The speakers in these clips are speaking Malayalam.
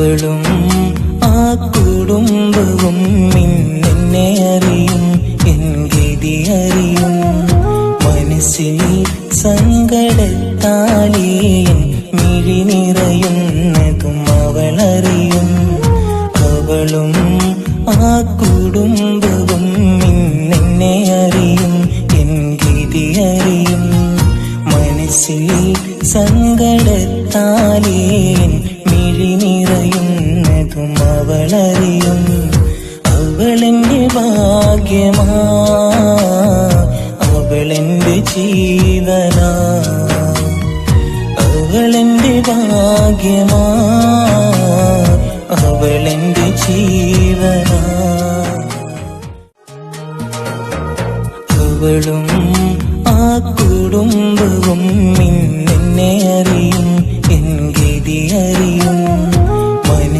അവളും ആ കുടുംബവും എന്നെ അറിയും എൻ ഗതി അറിയും. മനസ്സിൽ സങ്കടത്താലേ മിഴി നിറയുന്നതും അവളറിയും അവളും ആ കുടുംബവും എന്നെ അറിയും എൻ ഗതി അറിയും. മനസ്സിൽ സങ്കടത്താലേ മിഴി നിറയുന്നതും അവളറിയും. അവളെന്റെ ഭാഗ്യമാ. അവളെന്റെ ജീവനാ. അവളെന്റെ ഭാഗ്യമാ. അവളെന്റെ ജീവനാ. അവളും ആ കുടുംബവും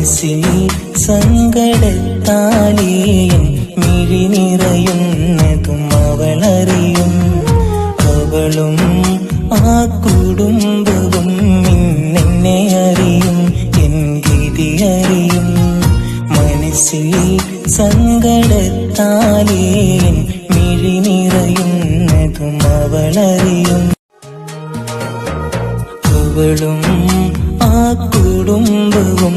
മനസ്സിൽ സങ്കടത്താലേയും മിഴി നിറയുന്നതും അവളറിയും. അവളും ആ കുടുംബവും എന്നെ അറിയും എൻ ഗതി അറിയും. മനസ്സിൽ സങ്കടത്താലേയും മിഴി നിറയുന്നതും അവളറിയും. അവളും കുടുംബവും